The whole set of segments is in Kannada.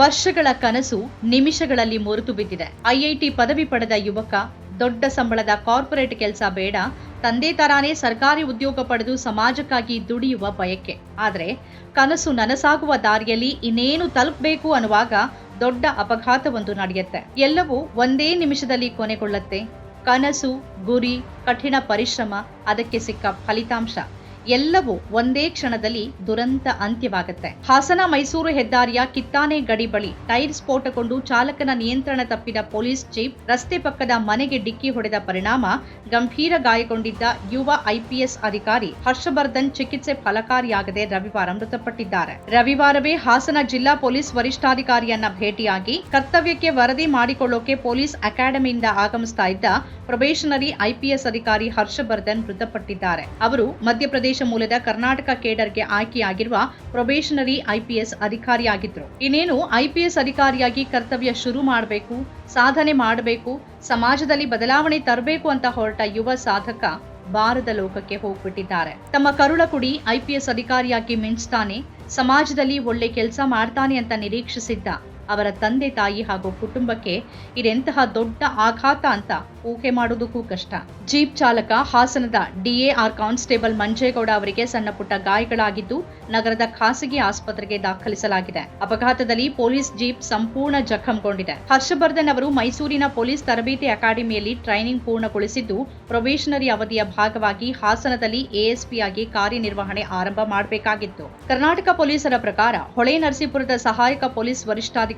ವರ್ಷಗಳ ಕನಸು ನಿಮಿಷಗಳಲ್ಲಿ ಮುರಿದು ಬಿದ್ದಿದೆ ಐಐಟಿ ಪದವಿ ಪಡೆದ ಯುವಕ, ದೊಡ್ಡ ಸಂಬಳದ ಕಾರ್ಪೊರೇಟ್ ಕೆಲಸ ಬೇಡ, ತಂದೆ ತರಾನೇ ಸರ್ಕಾರಿ ಉದ್ಯೋಗ ಪಡೆದು ಸಮಾಜಕ್ಕಾಗಿ ದುಡಿಯುವ ಬಯಕೆ. ಆದರೆ, ಕನಸು ನನಸಾಗುವ ದಾರಿಯಲ್ಲಿ ಇನ್ನೇನು ತಲುಪಬೇಕು ಅನ್ನುವಾಗ ದೊಡ್ಡ ಅಪಘಾತವೊಂದು ನಡೆಯುತ್ತೆ. ಎಲ್ಲವೂ ಒಂದೇ ನಿಮಿಷದಲ್ಲಿ ಕೊನೆಗೊಳ್ಳುತ್ತೆ. ಕನಸು, ಗುರಿ, ಕಠಿಣ ಪರಿಶ್ರಮ, ಅದಕ್ಕೆ ಸಿಕ್ಕ ಫಲಿತಾಂಶ. ಎಲ್ಲವೂ ಒಂದೇ ಕ್ಷಣದಲ್ಲಿ ದುರಂತ ಅಂತ್ಯವಾಗುತ್ತೆ. ಹಾಸನ ಮೈಸೂರು ಹೆದ್ದಾರಿಯ ಕಿತ್ತಾನೆ ಗಡಿ ಬಳಿ ಟೈರ್ ಸ್ಫೋಟಗೊಂಡು ಚಾಲಕನ ನಿಯಂತ್ರಣ ತಪ್ಪಿದ ಪೊಲೀಸ್ ಜೀಪ್ ರಸ್ತೆ ಪಕ್ಕದ ಮನೆಗೆ ಡಿಕ್ಕಿ ಹೊಡೆದ ಪರಿಣಾಮ ಗಂಭೀರ ಗಾಯಗೊಂಡಿದ್ದ ಯುವ ಐಪಿಎಸ್ ಅಧಿಕಾರಿ ಹರ್ಷವರ್ಧನ್ ಚಿಕಿತ್ಸೆ ಫಲಕಾರಿಯಾಗದೆ ರವಿವಾರ ಮೃತಪಟ್ಟಿದ್ದಾರೆ. ರವಿವಾರವೇ ಹಾಸನ ಜಿಲ್ಲಾ ಪೊಲೀಸ್ ವರಿಷ್ಠಾಧಿಕಾರಿಯನ್ನ ಭೇಟಿಯಾಗಿ ಕರ್ತವ್ಯಕ್ಕೆ ವರದಿ ಮಾಡಿಕೊಳ್ಳೋಕೆ ಪೊಲೀಸ್ ಅಕಾಡೆಮಿಯಿಂದ ಆಗಮಿಸ್ತಾ ಇದ್ದ ಪ್ರೊಬೇಷನರಿ ಐಪಿಎಸ್ ಅಧಿಕಾರಿ ಹರ್ಷವರ್ಧನ್ ಮೃತಪಟ್ಟಿದ್ದಾರೆ. ಅವರು ಮಧ್ಯಪ್ರದೇಶ ಮೂಲದ ಕರ್ನಾಟಕ ಕೇಡರ್ಗೆ ಆಯ್ಕೆಯಾಗಿರುವ ಪ್ರೊಬೇಷನರಿ ಐಪಿಎಸ್ ಅಧಿಕಾರಿಯಾಗಿದ್ರು ಇನ್ನೇನು ಐಪಿಎಸ್ ಅಧಿಕಾರಿಯಾಗಿ ಕರ್ತವ್ಯ ಶುರು ಮಾಡಬೇಕು, ಸಾಧನೆ ಮಾಡಬೇಕು, ಸಮಾಜದಲ್ಲಿ ಬದಲಾವಣೆ ತರಬೇಕು ಅಂತ ಹೊರಟ ಯುವ ಸಾಧಕ ಬಾರದ ಲೋಕಕ್ಕೆ ಹೋಗ್ಬಿಟ್ಟಿದ್ದಾರೆ. ತಮ್ಮ ಕರುಳಕುಡಿ ಐಪಿಎಸ್ ಅಧಿಕಾರಿಯಾಗಿ ಮಿಂಚ್ತಾನೆ, ಸಮಾಜದಲ್ಲಿ ಒಳ್ಳೆ ಕೆಲಸ ಮಾಡ್ತಾನೆ ಅಂತ ನಿರೀಕ್ಷಿಸಿದ್ದ ಅವರ ತಂದೆ ತಾಯಿ ಹಾಗೂ ಕುಟುಂಬಕ್ಕೆ ಇದೆಂತಹ ದೊಡ್ಡ ಆಘಾತ ಅಂತ ಊಹೆ ಮಾಡುವುದಕ್ಕೂ ಕಷ್ಟ. ಜೀಪ್ ಚಾಲಕ ಹಾಸನದ ಡಿಎಆರ್ ಕಾನ್ಸ್ಟೇಬಲ್ ಮಂಜೇಗೌಡ ಅವರಿಗೆ ಸಣ್ಣ ಪುಟ್ಟ ಗಾಯಗಳಾಗಿದ್ದು ನಗರದ ಖಾಸಗಿ ಆಸ್ಪತ್ರೆಗೆ ದಾಖಲಿಸಲಾಗಿದೆ. ಅಪಘಾತದಲ್ಲಿ ಪೊಲೀಸ್ ಜೀಪ್ ಸಂಪೂರ್ಣ ಜಖಂಗೊಂಡಿದೆ. ಹರ್ಷವರ್ಧನ್ ಅವರು ಮೈಸೂರಿನ ಪೊಲೀಸ್ ತರಬೇತಿ ಅಕಾಡೆಮಿಯಲ್ಲಿ ಟ್ರೈನಿಂಗ್ ಪೂರ್ಣಗೊಳಿಸಿದ್ದು ಪ್ರೊಬೇಷನರಿ ಅವಧಿಯ ಭಾಗವಾಗಿ ಹಾಸನದಲ್ಲಿ ಎಎಸ್ಪಿಯಾಗಿ ಕಾರ್ಯನಿರ್ವಹಣೆ ಆರಂಭ ಮಾಡಬೇಕಾಗಿತ್ತು. ಕರ್ನಾಟಕ ಪೊಲೀಸರ ಪ್ರಕಾರ ಹೊಳೆ ನರಸೀಪುರದ ಸಹಾಯಕ ಪೊಲೀಸ್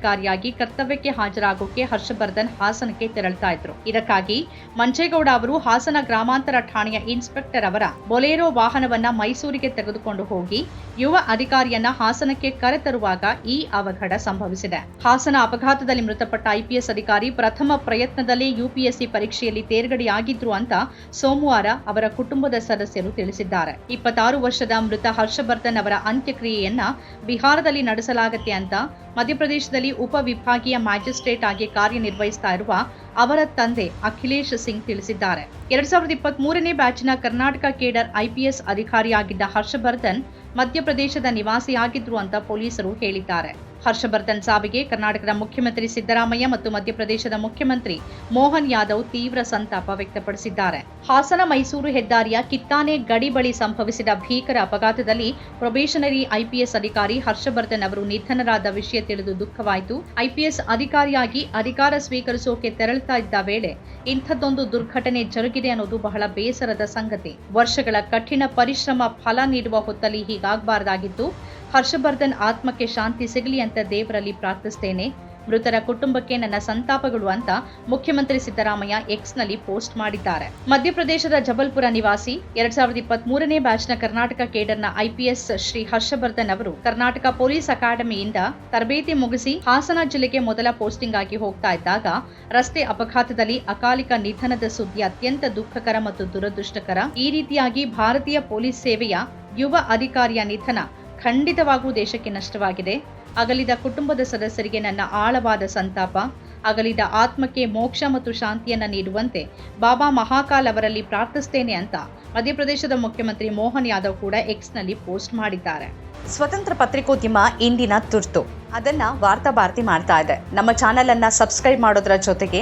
ವರಿಷ್ಠಾಧಿಕಾರಿಯಾಗಿ ಕರ್ತವ್ಯಕ್ಕೆ ಹಾಜರಾಗೋಕೆ ಹರ್ಷವರ್ಧನ್ ಹಾಸನಕ್ಕೆ ತೆರಳ್ತಾ ಇದ್ರು. ಇದಕ್ಕಾಗಿ ಮಂಚೇಗೌಡ ಅವರು ಹಾಸನ ಗ್ರಾಮಾಂತರ ಠಾಣೆಯ ಇನ್ಸ್ಪೆಕ್ಟರ್ ಅವರ ಬೊಲೇರೋ ವಾಹನವನ್ನ ಮೈಸೂರಿಗೆ ತೆಗೆದುಕೊಂಡು ಹೋಗಿ ಯುವ ಅಧಿಕಾರಿಯನ್ನ ಹಾಸನಕ್ಕೆ ಕರೆತರುವಾಗ ಈ ಅವಘಡ ಸಂಭವಿಸಿದೆ. ಹಾಸನ ಅಪಘಾತದಲ್ಲಿ ಮೃತಪಟ್ಟ ಐಪಿಎಸ್ ಅಧಿಕಾರಿ ಪ್ರಥಮ ಪ್ರಯತ್ನದಲ್ಲಿ ಯುಪಿಎಸ್ಸಿ ಪರೀಕ್ಷೆಯಲ್ಲಿ ತೇರ್ಗಡೆಯಾಗಿದ್ರು ಅಂತ ಸೋಮವಾರ ಅವರ ಕುಟುಂಬದ ಸದಸ್ಯರು ತಿಳಿಸಿದ್ದಾರೆ. ಇಪ್ಪತ್ತಾರು ವರ್ಷದ ಮೃತ ಹರ್ಷವರ್ಧನ್ ಅವರ ಅಂತ್ಯಕ್ರಿಯೆಯನ್ನ ಬಿಹಾರದಲ್ಲಿ ನಡೆಸಲಾಗುತ್ತೆ ಅಂತ ಮಧ್ಯಪ್ರದೇಶದಲ್ಲಿ ಉಪವಿಭಾಗೀಯ ಮ್ಯಾಜಿಸ್ಟ್ರೇಟ್ ಆಗಿ ಕಾರ್ಯನಿರ್ವಹಿಸ್ತಾ ಇರುವ ಅವರ ತಂದೆ ಅಖಿಲೇಶ್ ಸಿಂಗ್ ತಿಳಿಸಿದ್ದಾರೆ. ಎರಡ್ ಸಾವಿರದ ಇಪ್ಪತ್ತ್ ಮೂರನೇ ಬ್ಯಾಚ್ನ ಕರ್ನಾಟಕ ಕೇಡರ್ ಐಪಿಎಸ್ ಅಧಿಕಾರಿಯಾಗಿದ್ದ ಹರ್ಷವರ್ಧನ್ ಮಧ್ಯಪ್ರದೇಶದ ನಿವಾಸಿಯಾಗಿದ್ರು ಅಂತ ಪೊಲೀಸರು ಹೇಳಿದ್ದಾರೆ. ಹರ್ಷವರ್ಧನ್ ಸಾವಿಗೆ ಕರ್ನಾಟಕದ ಮುಖ್ಯಮಂತ್ರಿ ಸಿದ್ದರಾಮಯ್ಯ ಮತ್ತು ಮಧ್ಯಪ್ರದೇಶದ ಮುಖ್ಯಮಂತ್ರಿ ಮೋಹನ್ ಯಾದವ್ ತೀವ್ರ ಸಂತಾಪ ವ್ಯಕ್ತಪಡಿಸಿದ್ದಾರೆ. ಹಾಸನ ಮೈಸೂರು ಹೆದ್ದಾರಿಯ ಕಿತ್ತಾನೆ ಗಡಿ ಬಳಿ ಸಂಭವಿಸಿದ ಭೀಕರ ಅಪಘಾತದಲ್ಲಿ ಪ್ರೊಬೇಷನರಿ ಐಪಿಎಸ್ ಅಧಿಕಾರಿ ಹರ್ಷವರ್ಧನ್ ಅವರು ನಿಧನರಾದ ವಿಷಯ ತಿಳಿದು ದುಃಖವಾಯಿತು. ಐಪಿಎಸ್ ಅಧಿಕಾರಿಯಾಗಿ ಅಧಿಕಾರ ಸ್ವೀಕರಿಸೋಕೆ ತೆರಳುತ್ತಾ ಇದ್ದ ವೇಳೆ ಇಂಥದ್ದೊಂದು ದುರ್ಘಟನೆ ಜರುಗಿದೆ ಅನ್ನೋದು ಬಹಳ ಬೇಸರದ ಸಂಗತಿ. ವರ್ಷಗಳ ಕಠಿಣ ಪರಿಶ್ರಮ ಫಲ ನೀಡುವ ಹೊತ್ತಲ್ಲಿ ಹೀಗಾಗಬಾರದಾಗಿತ್ತು. ಹರ್ಷವರ್ಧನ್ ಆತ್ಮಕ್ಕೆ ಶಾಂತಿ ಸಿಗಲಿ ಅಂತ ದೇವರಲ್ಲಿ ಪ್ರಾರ್ಥಿಸ್ತೇನೆ. ಮೃತರ ಕುಟುಂಬಕ್ಕೆ ನನ್ನ ಸಂತಾಪಗಳು ಅಂತ ಮುಖ್ಯಮಂತ್ರಿ ಸಿದ್ದರಾಮಯ್ಯ ಎಕ್ಸ್ನಲ್ಲಿ ಪೋಸ್ಟ್ ಮಾಡಿದ್ದಾರೆ. ಮಧ್ಯಪ್ರದೇಶದ ಜಬಲ್ಪುರ ನಿವಾಸಿ ಎರಡ್ ಸಾವಿರದ ಇಪ್ಪತ್ತ್ ಮೂರನೇ ಬ್ಯಾಚ್ನ ಕರ್ನಾಟಕ ಕೇಡರ್ನ ಐಪಿಎಸ್ ಶ್ರೀ ಹರ್ಷವರ್ಧನ್ ಅವರು ಕರ್ನಾಟಕ ಪೊಲೀಸ್ ಅಕಾಡೆಮಿಯಿಂದ ತರಬೇತಿ ಮುಗಿಸಿ ಹಾಸನ ಜಿಲ್ಲೆಗೆ ಮೊದಲ ಪೋಸ್ಟಿಂಗ್ ಆಗಿ ಹೋಗ್ತಾ ಇದ್ದಾಗ ರಸ್ತೆ ಅಪಘಾತದಲ್ಲಿ ಅಕಾಲಿಕ ನಿಧನದ ಸುದ್ದಿ ಅತ್ಯಂತ ದುಃಖಕರ ಮತ್ತು ದುರದೃಷ್ಟಕರ. ಈ ರೀತಿಯಾಗಿ ಭಾರತೀಯ ಪೊಲೀಸ್ ಸೇವೆಯ ಯುವ ಅಧಿಕಾರಿಯ ನಿಧನ ಖಂಡಿತವಾಗೂ ದೇಶಕ್ಕೆ ನಷ್ಟವಾಗಿದೆ. ಅಗಲಿದ ಕುಟುಂಬದ ಸದಸ್ಯರಿಗೆ ನನ್ನ ಆಳವಾದ ಸಂತಾಪ, ಅಗಲಿದ ಆತ್ಮಕ್ಕೆ ಮೋಕ್ಷ ಮತ್ತು ಶಾಂತಿಯನ್ನು ನೀಡುವಂತೆ ಬಾಬಾ ಮಹಾಕಾಲ್ ಅವರಲ್ಲಿ ಪ್ರಾರ್ಥಿಸ್ತೇನೆ ಅಂತ ಮಧ್ಯಪ್ರದೇಶದ ಮುಖ್ಯಮಂತ್ರಿ ಮೋಹನ್ ಯಾದವ್ ಕೂಡ ಎಕ್ಸ್ನಲ್ಲಿ ಪೋಸ್ಟ್ ಮಾಡಿದ್ದಾರೆ. ಸ್ವತಂತ್ರ ಪತ್ರಿಕೋದ್ಯಮ ಇಂದಿನ ತುರ್ತು. ಅದನ್ನ ವಾರ್ತಾ ಭಾರತಿ ಮಾಡ್ತಾ ಇದೆ. ನಮ್ಮ ಚಾನೆಲ್ ಅನ್ನ ಸಬ್ಸ್ಕ್ರೈಬ್ ಮಾಡೋದ್ರ ಜೊತೆಗೆ